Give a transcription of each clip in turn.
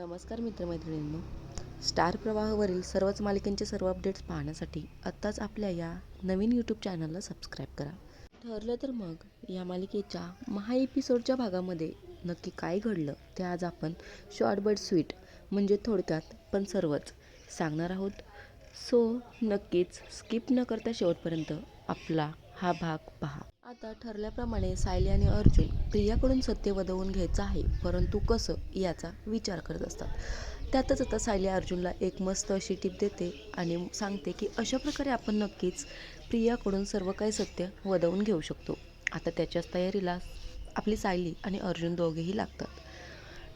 नमस्कार मित्रमैत्रिणींनो. स्टार प्रवाहावरील सर्वच मालिकांचे सर्व अपडेट्स पाहण्यासाठी आत्ताच आपल्या या नवीन यूट्यूब चॅनलला सबस्क्राईब करा. ठरलं तर मग या मालिकेच्या महा एपिसोडच्या भागामध्ये नक्की काय घडलं ते आज आपण शॉर्टबर्ड स्वीट म्हणजे थोडक्यात पण सर्वच सांगणार आहोत. सो नक्कीच स्किप न करता शेवटपर्यंत आपला हा भाग पहा. आता ठरल्याप्रमाणे सायली आणि अर्जुन प्रियाकडून सत्य वदवून घ्यायचं आहे परंतु कसं याचा विचार करत असतात. त्यातच आता सायली अर्जुनला एक मस्त अशी टीप देते आणि सांगते की अशा प्रकारे आपण नक्कीच प्रियाकडून सर्व काही सत्य वदवून घेऊ शकतो. आता त्याच्याच तयारीला आपली सायली आणि अर्जुन दोघेही लागतात.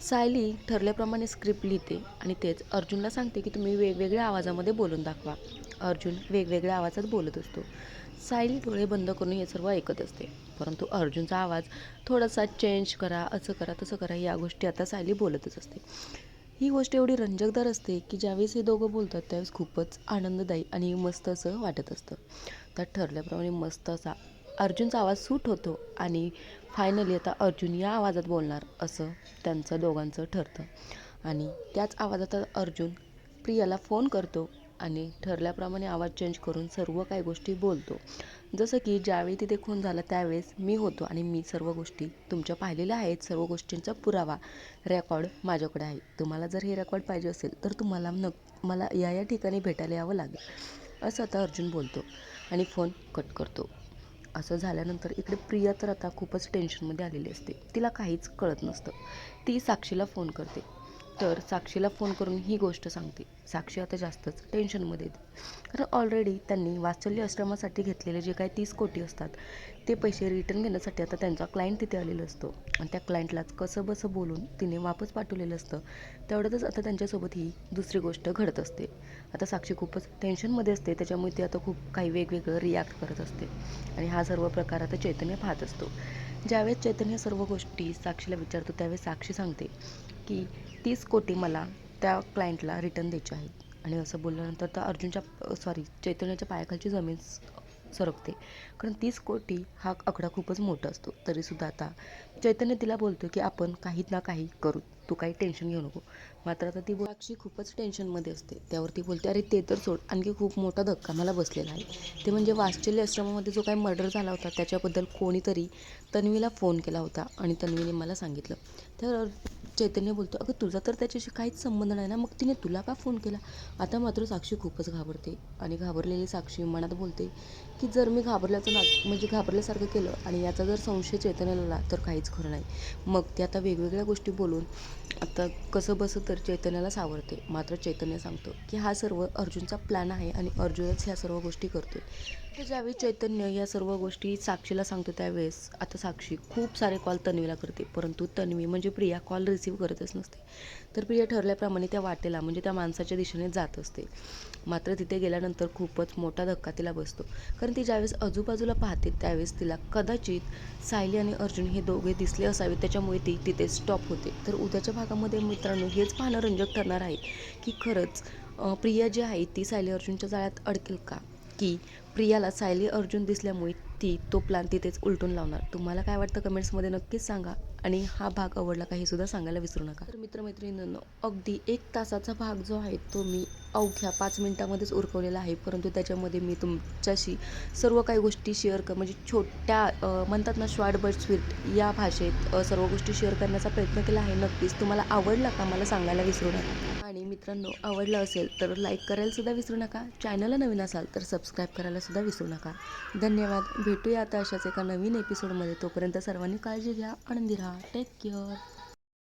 सायली ठरल्याप्रमाणे स्क्रिप्ट लिहिते आणि तेच अर्जुनला सांगते की तुम्ही वेगवेगळ्या आवाजामध्ये बोलून दाखवा. अर्जुन वेगवेगळ्या आवाजात बोलत असतो. सायली डोळे बंद करून हे सर्व ऐकत असते. परंतु अर्जुनचा आवाज थोडासा चेंज करा असं करा तसं करा या गोष्टी आता सायली बोलतच असते. ही गोष्ट एवढी रंजकदार असते की ज्यावेळेस हे दोघं बोलतात त्यावेळेस खूपच आनंददायी आणि मस्त असं वाटत असतं. त्यात ठरल्याप्रमाणे मस्त असा अर्जुनचा आवाज सूट होतो आणि फायनली आता अर्जुन या आवाजात बोलणार असं त्यांचं दोघांचं ठरतं. आणि त्याच आवाजात अर्जुन प्रियाला फोन करतो आणि ठरल्याप्रमाणे आवाज चेंज करून सर्व काही गोष्टी बोलतो. जसं की ज्यावेळी तिथे खून झाला त्यावेळेस मी होतो आणि मी सर्व गोष्टी तुमच्या पाहिलेल्या आहेत सर्व गोष्टींचा पुरावा रेकॉर्ड माझ्याकडे आहे. तुम्हाला जर हे रेकॉर्ड पाहिजे असेल तर तुम्हाला न मला या या ठिकाणी भेटायला यावं लागेल असं आता अर्जुन बोलतो आणि फोन कट करतो. असं झाल्यानंतर इकडे प्रिया तर आता खूपच टेन्शनमध्ये आलेली असते. तिला काहीच कळत नसतं. ती साक्षीला फोन करते. तर साक्षीला फोन करून ही गोष्ट सांगते. साक्षी आता जास्तच टेन्शनमध्ये येते कारण ऑलरेडी त्यांनी वात्सल्य आश्रमासाठी घेतलेले जे काही तीस कोटी असतात ते पैसे रिटर्न घेण्यासाठी आता त्यांचा क्लायंट तिथे आलेला असतो. आणि त्या क्लायंटलाच कसं बसं बोलून तिने वापस पाठवलेलं असतं तेवढ्यातच आता त्यांच्यासोबत ही दुसरी गोष्ट घडत असते. आता साक्षी खूपच टेन्शनमध्ये असते त्याच्यामुळे ती आता खूप काही वेगवेगळं रिॲक्ट करत असते. आणि हा सर्व प्रकार आता चैतन्य पाहत असतो. ज्यावेळेस चैतन्य सर्व गोष्टी साक्षीला विचारतो त्यावेळेस साक्षी सांगते की तीस कोटी मला त्या क्लायंटला रिटर्न द्यायचे आहेत. आणि असं बोलल्यानंतर तर अर्जुनच्या सॉरी चैतन्याच्या पायाखालची जमीन सरकते. कारण तीस कोटी हा आकडा खूपच मोठा असतो. तरीसुद्धा आता चैतन्य तिला बोलतो की आपण काहीत ना काही करू. तू काही टेन्शन घेऊ नको. मात्र आता ती साक्षी खूपच टेन्शनमध्ये असते. त्यावरती बोलते अरे ते तर सोड. आणखी खूप मोठा धक्का मला बसलेला आहे. ते म्हणजे वाश्चल्य आश्रमामध्ये जो काही मर्डर झाला होता त्याच्याबद्दल कोणीतरी तन्वीला फोन केला होता आणि तन्वीने मला सांगितलं. तर चैतन्य बोलतो अगं तुझा तर त्याच्याशी काहीच संबंध नाही ना. मग तिने तुला का फोन केला? आता मात्र साक्षी खूपच घाबरते आणि घाबरलेली साक्षी मनात बोलते की जर मी घाबरल्याचं ना म्हणजे घाबरल्यासारखं केलं आणि याचा जर संशय चैतन्याला आला तर काहीच खरं नाही. मग ते आता वेगवेगळ्या गोष्टी बोलून आता कसं बसं तर चैतन्याला सावरते मात्र चैतन्य सांगतो की हा सर्व अर्जुनचा प्लॅन आहे आणि अर्जुनच ह्या सर्व गोष्टी करतोय. तर ज्यावेळी चैतन्य या सर्व गोष्टी साक्षीला सांगतो त्यावेळेस आता साक्षी खूप सारे कॉल तन्वीला करते. परंतु तन्वी म्हणजे प्रिया कॉल रिसीव्ह करतच नसते. तर प्रिया ठरल्याप्रमाणे त्या वाटेला म्हणजे त्या माणसाच्या दिशेने जात असते. मात्र तिथे गेल्यानंतर खूपच मोठा धक्का तिला बसतो. कारण ती ज्यावेळेस आजूबाजूला पाहते त्यावेळेस तिला कदाचित सायली आणि अर्जुन हे दोघे दिसले असावे त्याच्यामुळे ती तिथे स्टॉप होते. तर उद्याच्या भागामध्ये मित्रांनो हेच पाहणं रंजक ठरणार आहे की खरंच प्रिया जी आहे ती सायली अर्जुनच्या जाळ्यात अडकेल का? की प्रियाला सायली अर्जुन दिसल्यामुळे ती तो प्लॅन तिथेच उलटून लावणार? तुम्हाला काय वाटतं? कमेंट्समध्ये नक्कीच सांगा. आणि हा भाग आवडला का हे सुद्धा सांगायला विसरू नका. तर मित्रमैत्रिणींनो अगदी एक तासाचा भाग जो आहे तो मी अवघ्या पाच मिनिटामध्येच उरकवलेला आहे. परंतु त्याच्यामध्ये मी तुमच्याशी सर्व काही गोष्टी शेअर कर म्हणजे छोट्या म्हणतात ना शॉर्ट बट स्वीट या भाषेत सर्व गोष्टी शेअर करण्याचा प्रयत्न केला आहे. नक्कीच तुम्हाला आवडला का मला सांगायला विसरू नका. आणि मित्रांनो आवडलं असेल तर लाईक करायला सुद्धा विसरू नका. चॅनलला नवीन असाल तर सबस्क्राईब करायला सुद्धा विसरू नका. धन्यवाद. भेटूया आता अशाच एका नवीन एपिसोडमध्ये तोपर्यंत सर्वांनी काळजी घ्या. आनंदी राहा. Take pedicure